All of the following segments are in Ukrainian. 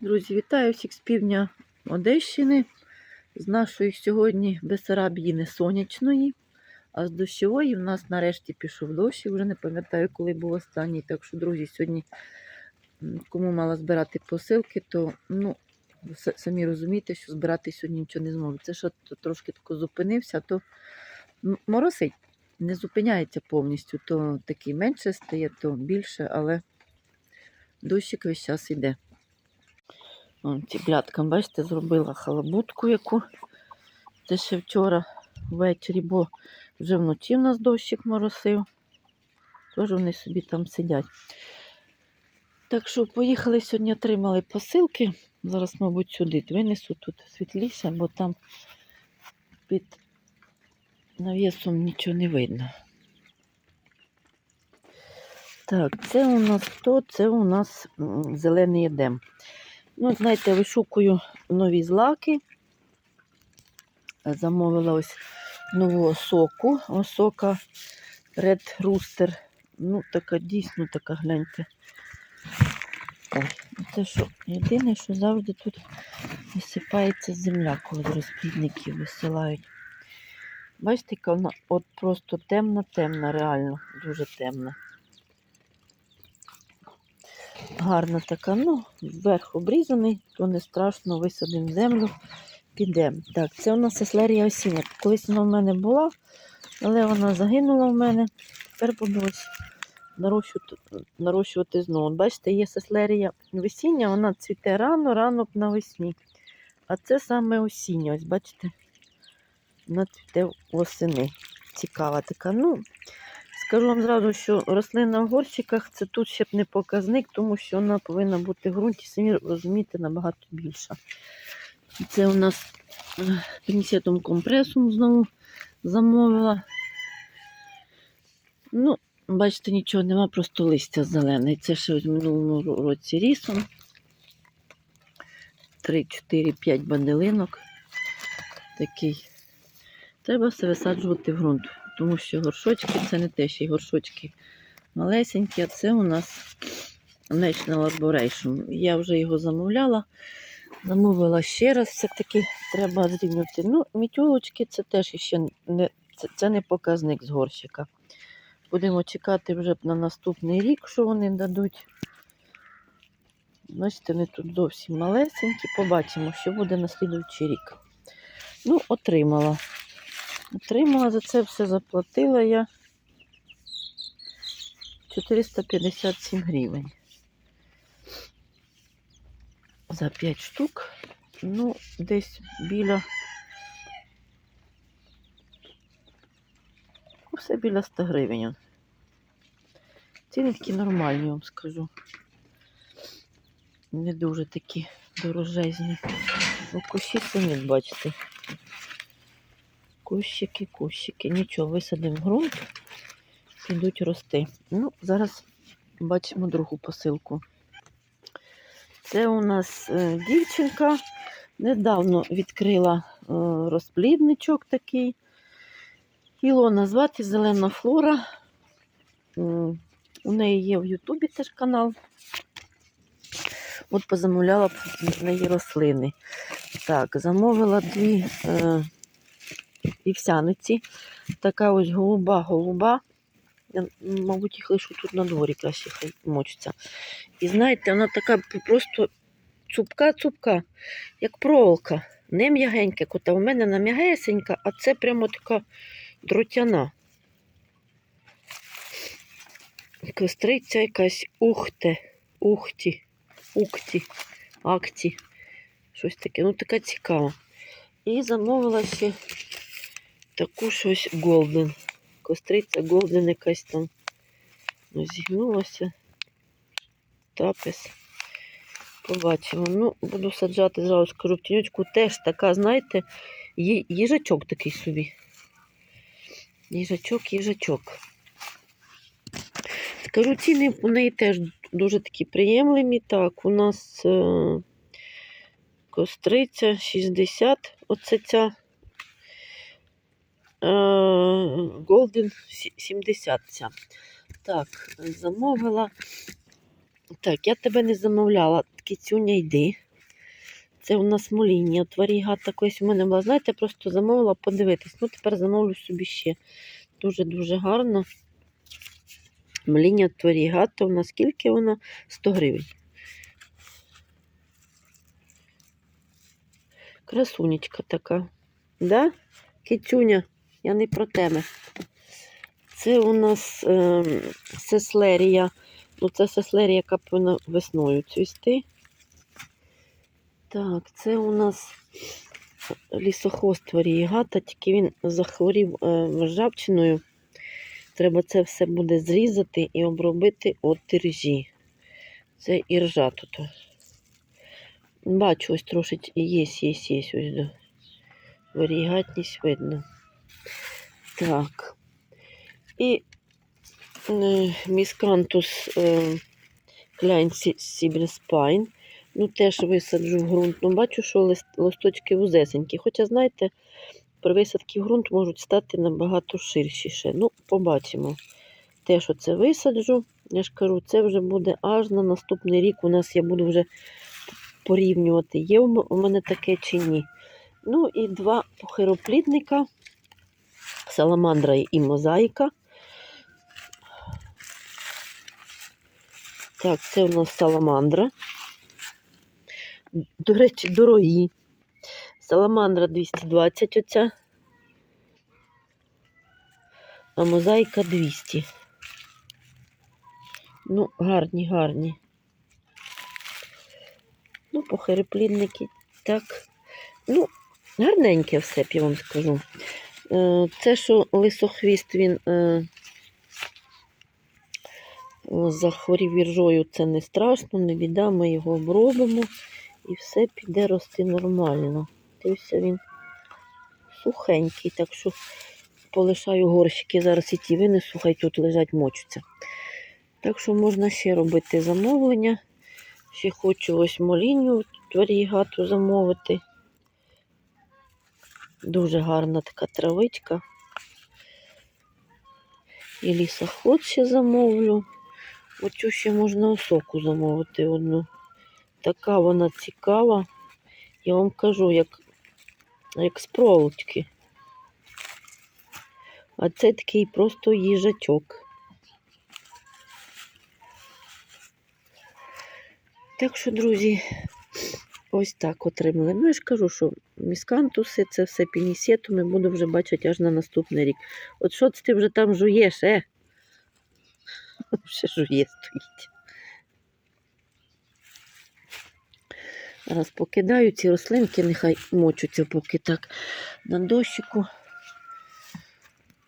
Друзі, вітаю всіх з півдня Одещини, з нашої сьогодні Бесарабії сонячної, а з дощової в нас нарешті пішов дощ, вже не пам'ятаю, коли був останній. Так що, друзі, сьогодні, кому мала збирати посилки, то ну, самі розумієте, що збирати сьогодні нічого не зможу. Це що трошки тако зупинився, то моросить, не зупиняється повністю, то такий менше стає, то більше, але дощик весь час іде. Вон ціплятка, бачите, зробила халабутку яку. Це ще вчора ввечері, бо вже вночі в нас дощик моросив. Тож вони собі там сидять. Так що поїхали сьогодні, отримали посилки. Зараз, мабуть, сюди винесу тут світліше, бо там під навісом нічого не видно. Так, це у нас хто? Це у нас зелений едем. Ну, знаєте, вишукую нові злаки. Замовила ось нового соку. Осока Red Rooster. Ну, така дійсно така, гляньте. Ой, це що, єдине, що завжди тут висипається земля, коли розплідників висилають. Бачите, вона от просто темна-темна, реально, дуже темна. Гарна така, ну, вверх обрізаний, то не страшно, висадимо землю, підемо. Так, це у нас еслерія осіння. Колись вона в мене була, але вона загинула в мене. Тепер буду нарощувати, нарощувати знову. Бачите, є сеслерія весіння, вона цвіте рано, рано навесні. А це саме осіння, ось бачите, вона цвіте восени. Цікава така. Ну, Скажу вам зразу, що рослина в горщиках це тут ще б не показник, тому що вона повинна бути в ґрунті, самі розумієте, набагато більша. Це у нас е, пінцетом компресом знову замовила. Ну, бачите, нічого нема, просто листя зелене. Це ще в минулому році рісом. 3, 4, 5 банделинок. Такий. Треба все висаджувати в ґрунт тому що горшочки це не те, що й горшочки малесенькі, а це у нас National Arboration. Я вже його замовляла. Замовила ще раз, все-таки треба зрівняти. Ну, мітюлочки це теж ще не, це, це не показник з горщика. Будемо чекати вже на наступний рік, що вони дадуть. Бачите, вони тут зовсім малесенькі. Побачимо, що буде на слідуючий рік. Ну, отримала. Отримала за це все, заплатила я 457 гривень. За 5 штук. Ну, десь біля. ну, Все біля 100 гривень. Ціни такі нормальні, вам скажу. Не дуже такі дорожезні. Ну, кущі самі бачите. Кущики, кущики. Нічого, висадимо в ґрунт, підуть рости. Ну, зараз бачимо другу посилку. Це у нас е, дівчинка. Недавно відкрила е, розплідничок такий. Його назвати Зелена Флора. У неї є в Ютубі теж канал. От позамовляла в неї рослини. Так, замовила дві. Е, вівсяниці. Така ось голуба-голуба. Мабуть, їх лишу тут на дворі краще хай мочаться. І знаєте, вона така просто цупка-цупка, як проволока. Не м'ягенька кота. У мене вона м'ягесенька, а це прямо така дротяна. Костриця якась ухте, ухті, ухті, акті. Щось таке. Ну, така цікава. І замовила ще таку щось голден. Костриця голден якась там ну, зігнулася. Тапес. Побачимо. Ну, буду саджати, зразу скажу, теж така, знаєте, їжачок такий собі. Їжачок, їжачок. Скажу, у неї теж дуже такі приємливі. Так, у нас е, костриця 60, оце ця. Голден 70 ця. Так, замовила. Так, я тебе не замовляла. Кицюня, йди. Це у нас моління. От варігата у мене була, знаєте, просто замовила подивитись. Ну, тепер замовлю собі ще. Дуже-дуже гарно. Моління творігата. У нас скільки вона? 100 гривень. Красунечка така. Да? Кицюня, я не про тебе. Це у нас е, сеслерія. Ну, це сеслерія, яка повинна весною цвісти. Так, це у нас лісохост варієгата, тільки він захворів е, ржавчиною. Треба це все буде зрізати і обробити от іржі. Це іржа тут. Бачу, ось трошечки є, є, є. Варігатність видно. Так. І е, міскантус е, клянці Сібірспайн. Ну, теж висаджу в ґрунт. Ну, бачу, що лист, листочки вузесенькі. Хоча, знаєте, при висадці в ґрунт можуть стати набагато ширшіше. Ну, побачимо. Те, що це висаджу, я ж кажу, це вже буде аж на наступний рік. У нас я буду вже порівнювати, є у мене таке чи ні. Ну і два похироплідника, саламандра і мозаїка. Так, це у нас саламандра. До речі, дорогі. Саламандра 220 оця, а мозаїка 200. Ну, гарні, гарні. Ну, похироплідники так. Ну, гарненьке все, я вам скажу. Е, Це, що лисохвіст він е, захворів віржою, це не страшно, не біда, ми його обробимо і все піде рости нормально. Дивіться, він сухенький, так що полишаю горщики, зараз і ті винесу, хай тут лежать, мочуться. Так що можна ще робити замовлення. Ще хочу ось моліню варігату замовити. Дуже гарна така травичка. І лісоход ще замовлю. Оцю ще можна осоку замовити одну. Така вона цікава. Я вам кажу, як, як з проволочки. А це такий просто їжачок. Так що, друзі, ось так отримали. Ну, я ж кажу, що міскантуси, це все пінісетуми буду вже бачити аж на наступний рік. От що ти вже там жуєш, е? Ще жує стоїть. Зараз покидаю ці рослинки, нехай мочуться поки так на дощику.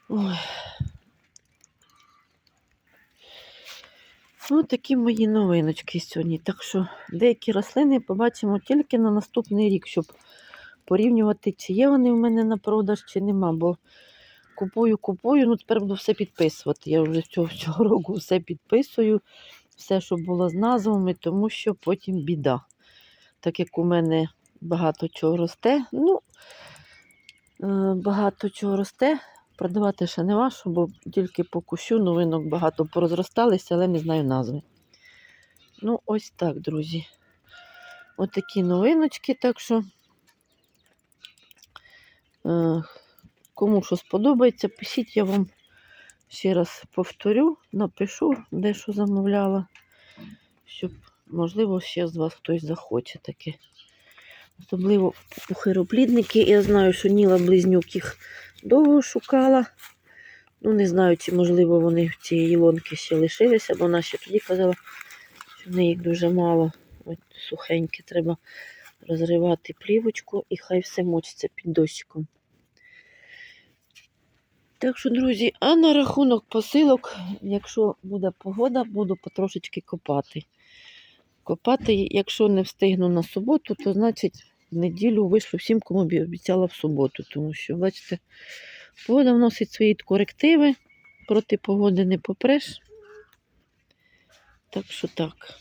Ой. Ось такі мої новиночки сьогодні. Так що деякі рослини побачимо тільки на наступний рік, щоб порівнювати, чи є вони в мене на продаж, чи нема. Бо купую, купую, ну тепер буду все підписувати. Я вже цього, цього року все підписую, все, що було з назвами, тому що потім біда. Так як у мене багато чого росте, ну, е, багато чого росте. Продавати ще не важко, бо тільки по кущу новинок багато порозросталися, але не знаю назви. Ну, ось так, друзі. Ось такі новиночки, так що е, кому що сподобається, пишіть, я вам ще раз повторю, напишу, де що замовляла, щоб, можливо, ще з вас хтось захоче таке. Особливо пухироплідники. Я знаю, що Ніла Близнюк їх довго шукала. Ну, не знаю, чи, можливо, вони в цієї лонки ще лишилися, бо вона ще тоді казала, що в неї їх дуже мало. Ось сухеньке, треба розривати плівочку і хай все мочиться під дощиком. Так що, друзі, а на рахунок посилок, якщо буде погода, буду потрошечки копати. Копати, якщо не встигну на суботу, то значить в неділю вийшло всім, кому обіцяла в суботу. Тому що, бачите, погода вносить свої корективи, проти погоди не попреш. Так що так.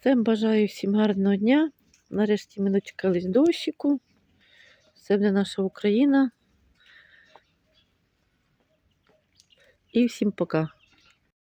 Всім бажаю всім гарного дня. Нарешті ми дочекались дощику. Це буде наша Україна. І всім пока.